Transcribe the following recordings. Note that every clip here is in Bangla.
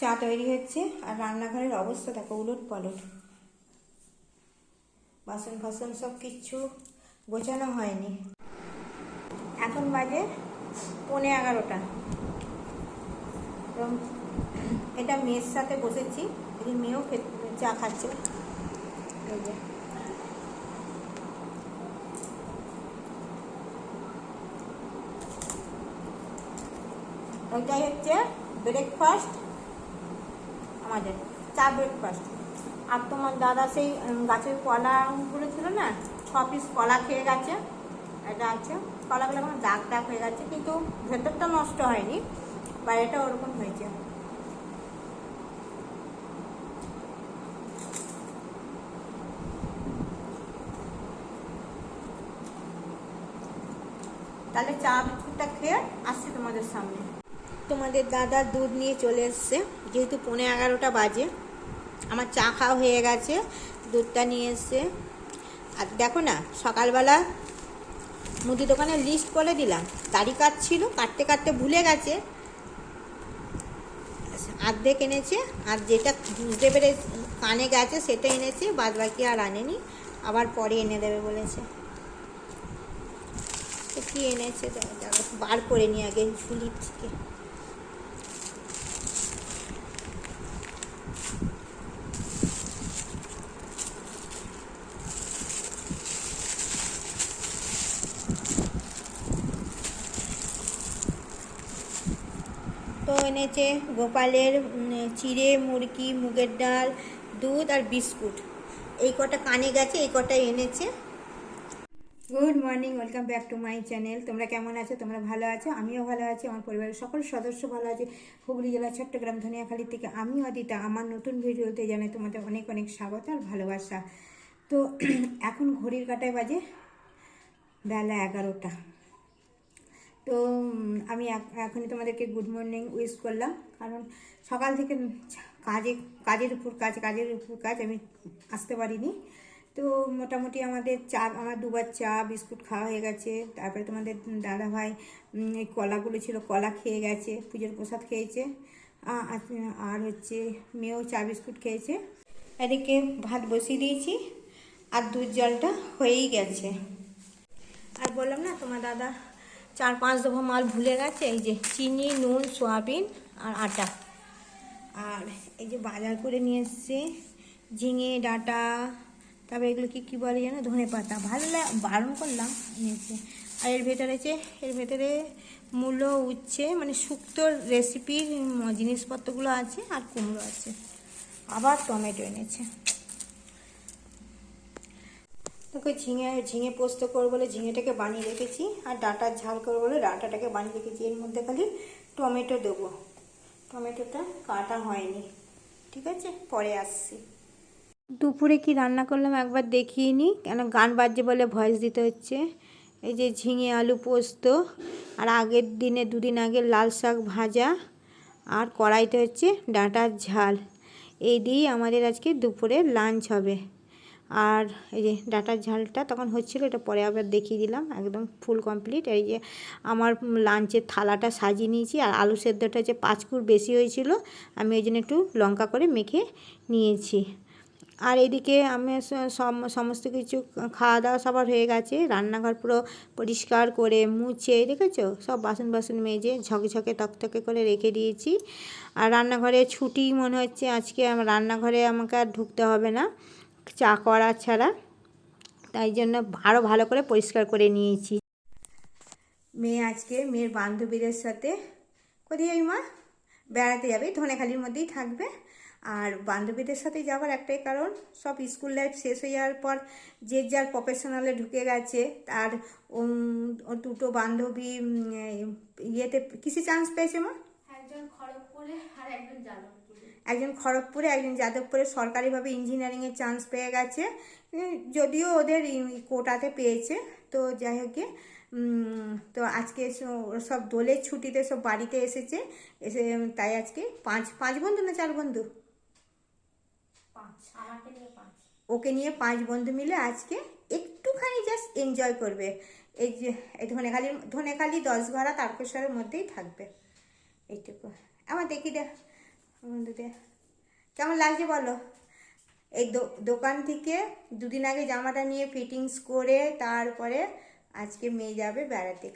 চা তৈরি হচ্ছে, আর রান্নাঘরের অবস্থা দেখো, উলট পালট। বাসন ফাসন সব কিচ্ছু গোছানো হয়নি। এখন বাজে পৌনে এগারোটা। এবং এটা মেয়ের সাথে বসেছি, এই মেয়েও চা খাচ্ছে। ওইটাই হচ্ছে ব্রেকফাস্ট আমাদের চা ব্রেকফাস্ট আর তোমার দাদা সেই গাছের কলাগুলো ছিল না, ছ পিস কলা খেয়ে গেছে। এটা আছে, কলাগুলো এখন দাগ দাগ হয়ে গেছে, কিন্তু ভেতরটা নষ্ট হয়নি, বাইরেটা ওরকম হয়েছে। তাহলে চা বিস্কুটটা খেয়ে আসছি তোমাদের সামনে। তোমাদের দাদা দুধ নিয়ে চলে এসছে। যেহেতু পৌনে এগারোটা বাজে, আমার চা খাওয়া হয়ে গেছে, দুধটা নিয়ে এসছে। আর দেখো না, সকালবেলা মুদি দোকানে লিস্ট করে দিলাম তারিখ কাটছিল কাটতে কাটতে ভুলে গেছে। আর্ধেক এনেছে, আর যেটা বুঝতে পেরে কানে গেছে, সেটা এনেছে বাদ বাকি আর আনেনি, আবার পরে এনে দেবে বলেছে। তো কি এনেছে বার করে নিয়ে আগে ঝুলির থেকে তো এনেছে গোপালের চিড়ে, মুরগি, মুগের ডাল, দুধ আর বিস্কুট। এই কটা কানে গেছে, এই কটা এনেছে। Good morning, welcome back to my channel. তোমরা কেমন আছো? তোমরা ভালো আছো? আমিও ভালো আছি। আমার পরিবারের সকল সদস্য ভালো আছে। হুগলি জেলার চট্টগ্রাম ধনিয়াখালী থেকে আমি অদিতা। আমার নতুন ভিডিওতে জানাই তোমাদের অনেক অনেক স্বাগত আর ভালোবাসা। তো, এখন ঘড়ির কাটায় বাজে বেলা এগারোটা। তো আমি এখ- এখনই তোমাদেরকে গুড মর্নিং উইশ করলাম। কারণ সকাল থেকে কাজে, কাজের উপর কাজ, কাজের উপর কাজ আমি আসতে পারিনি। তো মোটামুটি আমাদের চা, আমার দুবার চা, বিস্কুট খাওয়া হয়ে গেছে। তারপরে তোমাদের দাদা ভাই এই কলাগুলো ছিল, কলা খেয়ে গেছে, পুজোর প্রসাদ খেয়েছে। আর হচ্ছে মেয়েও চা, বিস্কুট খেয়েছে। এদিকে ভাত বসিয়ে দিয়েছি, আর দুধ জলটা হয়েই গেছে। আর বললাম না, তোমার দাদা চার পাঁচ দফা মাল ভুলে গেছে, এই যে চিনি, নুন, সোয়াবিন আর আটা। আর এই যে বাজার করে নিয়ে এসছে, ঝিঙে, ডাঁটা, তারপরে এগুলো কি, কী বলে যেন, ধনে পাতা। ভালো বারণ করলাম নিয়েছে আর এর ভেতরে যে, এর ভেতরে মূলো উচ্ছে মানে শুক্তো রেসিপির জিনিসপত্রগুলো আছে আর কুমড়ো আছে। আবার টমেটো এনেছে। তোকে ঝিঙে ঝিঙে পোস্ত করব বলে ঝিঙেটাকে বানিয়ে রেখেছি আর ডাঁটার ঝাল করব বলে ডাঁটাটাকে বানিয়ে রেখেছি। এর মধ্যে খালি টমেটো দেবো। টমেটোটা কাটা হয়নি। ঠিক আছে? পরে আসছি। দুপুরে কি রান্না করলাম একবার দেখিয়ে নিই কেন গান বাজছে বলে ভয়েস দিতে হচ্ছে। এই যে ঝিঙে, আলু, পোস্ত আর আগের দিনে দুদিন আগে লাল শাক ভাজা আর কড়াইতে হচ্ছে ডাঁটার ঝাল। এই দিয়েই আমাদের আজকে দুপুরে লাঞ্চ হবে। আর এই যে ডাটার ঝালটা তখন হচ্ছিল, এটা পরে আবার দেখিয়ে দিলাম, একদম ফুল কমপ্লিট এই যে আমার লাঞ্চের থালাটা সাজিয়ে নিয়েছি, আর আলু সেদ্ধটা যে পাঁচ পাঁচকুর বেশি হয়েছিল, আমি ওই জন্য একটু লঙ্কা করে মেখে নিয়েছি। আর এদিকে আমি সমস্ত কিছু খাওয়া দাওয়া সবার হয়ে গেছে, রান্নাঘর পুরো পরিষ্কার করে মুছে, দেখেছ? সব বাসন বাসন মেজে ঝকঝকে তকতকে করে রেখে দিয়েছি। আর রান্নাঘরে ছুটি মনে হচ্ছে, আজকে রান্নাঘরে আমাকে আর ঢুকতে হবে না। চা করা ছাড়া। তাই জন্য আরও ভালো করে পরিষ্কার করে নিয়েছি। মেয়ে আজকে মেয়ের বান্ধবীদের সাথে কোথায় যাবি মা? বেড়াতে যাবে, ধনেখালির মধ্যেই থাকবে। আর বান্ধবীদের সাথে যাওয়ার একটাই কারণ, সব স্কুল লাইফ শেষ হয়ে যাওয়ার পর যে যার প্রফেশনালে ঢুকে গেছে, তার দুটো বান্ধবী ইয়েতে, কিসে চান্স পেয়েছে মা? একজন খড়গপুরে আর একজন যাদবপুরে। একজন খড়গপুরে একজন যাদবপুরে সরকারিভাবে ইঞ্জিনিয়ারিংয়ের চান্স পেয়ে গেছে। যদিও ওদের কোটাতে পেয়েছে তো যাই হোক তো আজকে সব দোলের ছুটিতে সব বাড়িতে এসেছে এসে তাই আজকে পাঁচ পাঁচ বন্ধু না চার বন্ধু? ওকে নিয়ে পাঁচ বন্ধু মিলে আজকে একটুখানি জাস্ট এনজয় করবে। এই যে এই ধনেখালি ধনেখালি দশ ঘরা তারকেশ্বরের মধ্যেই থাকবে। এইটুকু। আমার দেখি দে বন্ধুদের কেমন লাগছে বলো? এই দোকান থেকে দুদিন আগে জামাটা নিয়ে ফিটিংস করে তারপরে আজকে মেয়ে যাবে বেড়াতে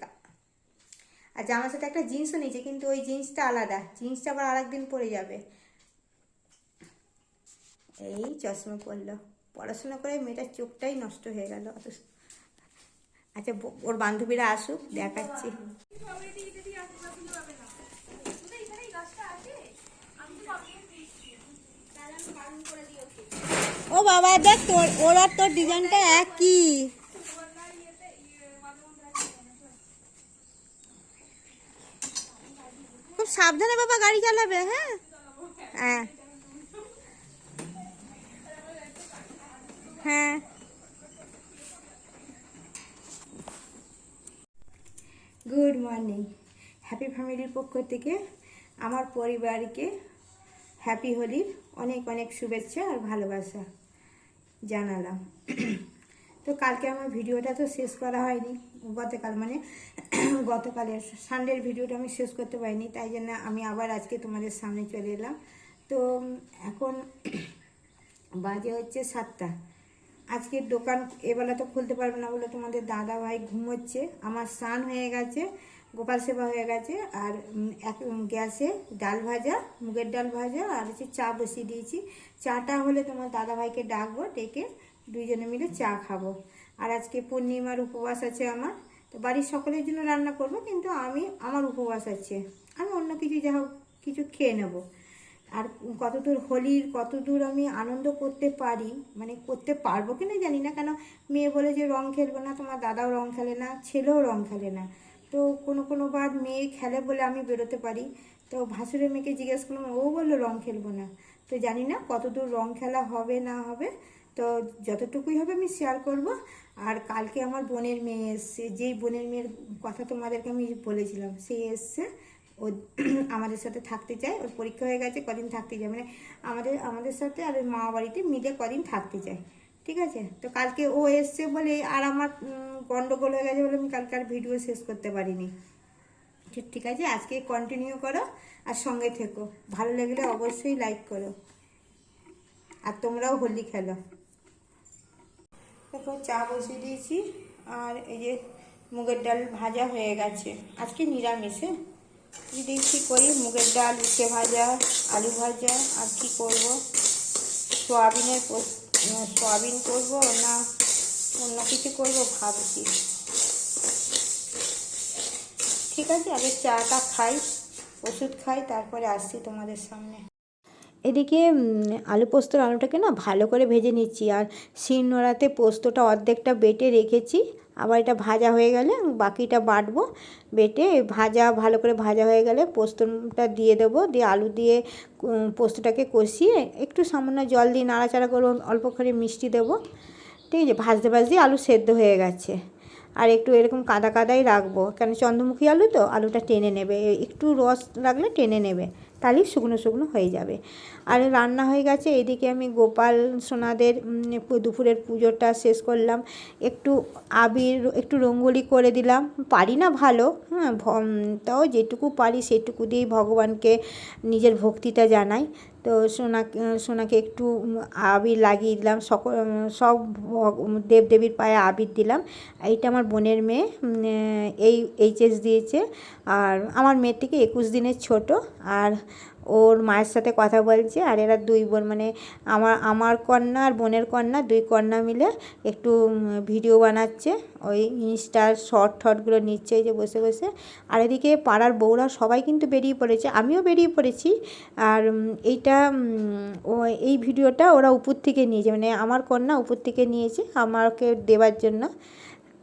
আর জামার সাথে একটা জিন্সও নিয়েছে, কিন্তু ওই জিন্সটা আলাদা। জিন্সটা আবার আরেকদিন পরে যাবে। এই চশমা পরলো। পড়াশোনা করে মেয়েটার চোখটাই নষ্ট হয়ে গেল। অত আচ্ছা ওর বান্ধবীরা আসুক, দেখাচ্ছি। ও বাবা দেখ তোর, ওর আর তোর ডিজাইনটা একই। খুব সাবধানে বাবা গাড়ি চালাবে হ্যাঁ? হ্যাঁ। হ্যাঁ। গুড মর্নিং হ্যাপি ফ্যামিলির পক্ষ থেকে আমার পরিবারকে হ্যাপি হোলির অনেক অনেক শুভেচ্ছা আর ভালোবাসা জানালাম। তো কালকে আমার ভিডিওটা তো শেষ করা হয়নি, গতকাল মানে গতকালের সানডের ভিডিওটা আমি শেষ করতে পারিনি, তাই জন্য আমি আবার আজকে তোমাদের সামনে চলে এলাম। তো এখন বাজে হচ্ছে সাতটা। আজকের দোকান এবেলা তো খুলতে পারবে না বলে তোমাদের দাদা ভাই ঘুমোচ্ছে, আমার স্নান হয়ে গেছে গোপাল সেবা হয়ে গেছে। আর এক গ্যাসে ডাল ভাজা, মুগের ডাল ভাজা, আর হচ্ছে চা বসিয়ে দিয়েছি। চাটা হলে তোমার দাদা ভাইকে ডাকবো, ডেকে দুইজনে মিলে চা খাব। আর আজকে পূর্ণিমার উপবাস আছে আমার। তো বাড়ির সকলের জন্য রান্না করব, কিন্তু আমি, আমার উপবাস আছে। আমি অন্য কিছু যা হোক, কিছু খেয়ে নেব। আর কতদূর হোলির, কতদূর আমি আনন্দ করতে পারি মানে করতে পারব কিনা জানি না। কেন, মেয়ে বলে যে রং খেলব না, তোমার দাদাও রং খেলে না, ছেলেও রং খেলে না। তো কোনো কোনো বার মেয়ে খেলে বলে আমি বেরোতে পারি। তো ভাসুরের মেয়েকে জিজ্ঞেস করলাম, ও বলল রং খেলব না। তো জানি না কতদূর রং খেলা হবে না হবে। তো যতটুকুই হবে আমি শেয়ার করব। আর কালকে আমার বোনের মেয়ে এসছে, যেই বোনের মেয়ের কথা তোমাদেরকে আমি বলেছিলাম, সে এসছে। ও আমাদের সাথে থাকতে চায়, ওর পরীক্ষা হয়ে গেছে, কদিন থাকতে চায়। মানে আমাদের আমাদের সাথে আর ওই মা বাড়িতে মিলে কদিন থাকতে চায়। ঠিক আছে? তো কালকে ও এসছে বলে আর আমার গন্ডগোল হয়ে গেছে বলে আমি কালকে আর ভিডিও শেষ করতে পারিনি। ঠিক আছে? আজকে কন্টিনিউ করো আর সঙ্গে থেকো। ভালো লাগলে অবশ্যই লাইক করো। আর তোমরাও হোলি খেলো। দেখো চা বসিয়ে দিয়েছি। আর এই যে মুগের ডাল ভাজা হয়ে গেছে। আজকে নিরামিষে কি দেখি করি? মুগের ডাল উচ্ছে ভাজা আলু ভাজা আর কি করব? সোয়াবিনের পোস- উম, সোয়াবিন করব না অন্য কিছু করব ভাবছি। ঠিক আছে, আগে চাটা খাই, ওষুধ খাই, তারপরে আসছি তোমাদের সামনে। এদিকে আলু পোস্তর আলুটাকে না ভালো করে ভেজে নিচ্ছি, আর শিল নোড়াতে পোস্তটা অর্ধেকটা বেটে রেখেছি। আবার এটা ভাজা হয়ে গেলে বাকিটা বাটবো, বেটে ভাজা, ভালো করে ভাজা হয়ে গেলে পোস্তটা দিয়ে দেবো, দিয়ে আলু দিয়ে পোস্তটাকে কষিয়ে একটু সামান্য জল দিয়ে নাড়াচাড়া করব অল্প করে মিষ্টি দেবো। ঠিক আছে, ভাজতে ভাজতে আলু সেদ্ধ হয়ে গেছে। আর একটু এরকম কাদা কাদাই রাখব, কেন চন্দ্রমুখী আলু তো আলুটা টেনে নেবে, একটু রস রাখলে টেনে নেবে। তাহলেই শুকনো শুকনো হয়ে যাবে। আর রান্না হয়ে গেছে, এদিকে আমি গোপাল সোনাদের দুপুরের পুজোটা শেষ করলাম। একটু আবির, একটু রঙ্গোলি করে দিলাম। পারি না ভালো হ্যাঁ তাও যেটুকু পারি সেটুকু দিয়েই ভগবানকে নিজের ভক্তিটা জানাই। তো সোনা সোনাকে একটু আবির লাগিয়ে দিলাম সকল সব দেবদেবীর পায়ে আবির দিলাম। এইটা আমার বোনের মেয়ে এই এইচএস দিয়েছে। আর আমার মেয়ের থেকে একুশ দিনের ছোট। আর ওর মায়ের সাথে কথা বলছে আর এরা দুই বোন মানে আমার আমার কন্যা আর বোনের কন্যা দুই কন্যা মিলে একটু ভিডিও বানাচ্ছে। ওই ইনস্টার শর্ট টর্টগুলো নিচ্ছে যে বসে বসে। আর এদিকে পাড়ার বউরা সবাই কিন্তু বেরিয়ে পড়েছে, আমিও বেরিয়ে পড়েছি। আর এইটা ও, এই ভিডিওটা ওরা উপর থেকে নিয়েছে মানে আমার কন্যা উপর থেকে নিয়েছে আমাকে দেওয়ার জন্য।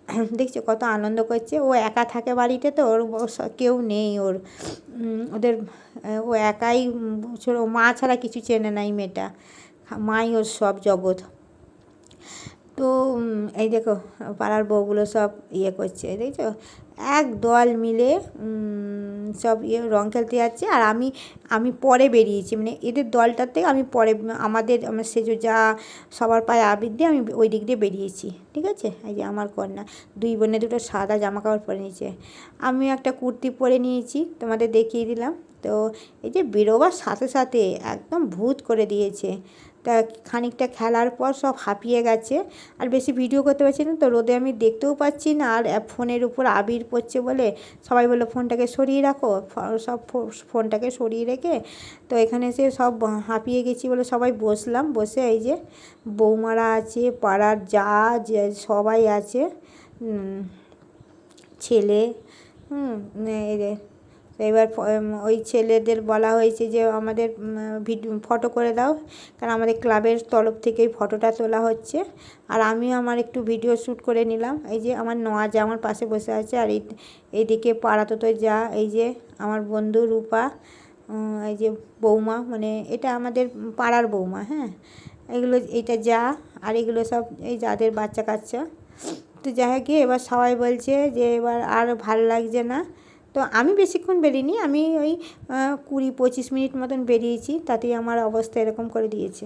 দেখছ কত আনন্দ করছে। ও একা থাকে বাড়িতে তো, ওর কেউ নেই ওর। ওদের, ও একাই ছোটো মা ছাড়া কিছু চেনে নাই মেয়েটা। মাই ওর সব জগৎ। তো এই দেখো, পাড়ার বউগুলো সব ইয়ে করছে, দেখছ? এক দল মিলে সব ইয়ে রং খেলতে যাচ্ছে, আর আমি আমি পরে বেরিয়েছি মানে এদের দলটার থেকে আমি পরে, আমাদের, আমার সেজো যা, সবার পায়ে আবির দিয়ে আমি ওই দিক দিয়ে বেরিয়েছি, ঠিক আছে? এই যে আমার কন্যা, দুই বোনে দুটো সাদা জামা কাপড় পরে নিয়েছে। আমি একটা কুর্তি পরে নিয়েছি, তোমাদের দেখিয়ে দিলাম, তো এই যে বেরোবার সাথে সাথে একদম ভূত করে দিয়েছে তা খানিকটা খেলার পর সব হাঁপিয়ে গেছে। আর বেশি ভিডিও করতে পারছি না, তো রোদে আমি দেখতেও পাচ্ছি না। আর ফোনের উপর আবির পড়ছে বলে সবাই বলল, ফোনটাকে সরিয়ে রাখো। সব ফোনটাকে সরিয়ে রেখে তো এখানে এসে সব হাঁপিয়ে গেছি বলে সবাই বসলাম। বসে এই যে বৌমারা আছে, পাড়ার যা সবাই আছে ছেলে, হুম এবার ওই ছেলেদের বলা হয়েছে যে আমাদের ভিডিও ফটো করে দাও। কারণ আমাদের ক্লাবের তরফ থেকেই ফটোটা তোলা হচ্ছে। আর আমিও আমার একটু ভিডিও শ্যুট করে নিলাম। এই যে আমার নোয়া যা আমার পাশে বসে আছে। আর এই এইদিকে পাড়াতো তো যা। এই যে আমার বন্ধু রূপা এই যে বৌমা মানে এটা আমাদের পাড়ার বৌমা হ্যাঁ? এগুলো, এইটা যা। আর এগুলো সব এই যাদের বাচ্চা কাচ্চা তো যাই হোক, এবার সবাই বলছে যে এবার আর ভালো লাগছে না। তো আমি বেশিক্ষণ বেরিয়েনি আমি ওই কুড়ি পঁচিশ মিনিট মতন বেরিয়েছি, তাতেই আমার অবস্থা এরকম করে দিয়েছে।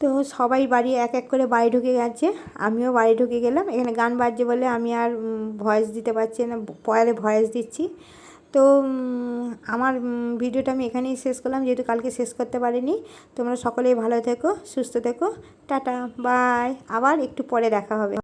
তো সবাই বাড়ি এক এক করে বাড়ি ঢুকে গেছে, আমিও বাড়ি ঢুকে গেলাম, এখানে গান বাজছে বলে আমি আর ভয়েস দিতে পারছি না, পরে ভয়েস দিচ্ছি। তো আমার ভিডিওটা আমি এখানেই শেষ করলাম, যেহেতু কালকে শেষ করতে পারিনি। তোমরা সকলেই ভালো থেকো, সুস্থ থেকো, টাটা বাই আবার একটু পরে দেখা হবে।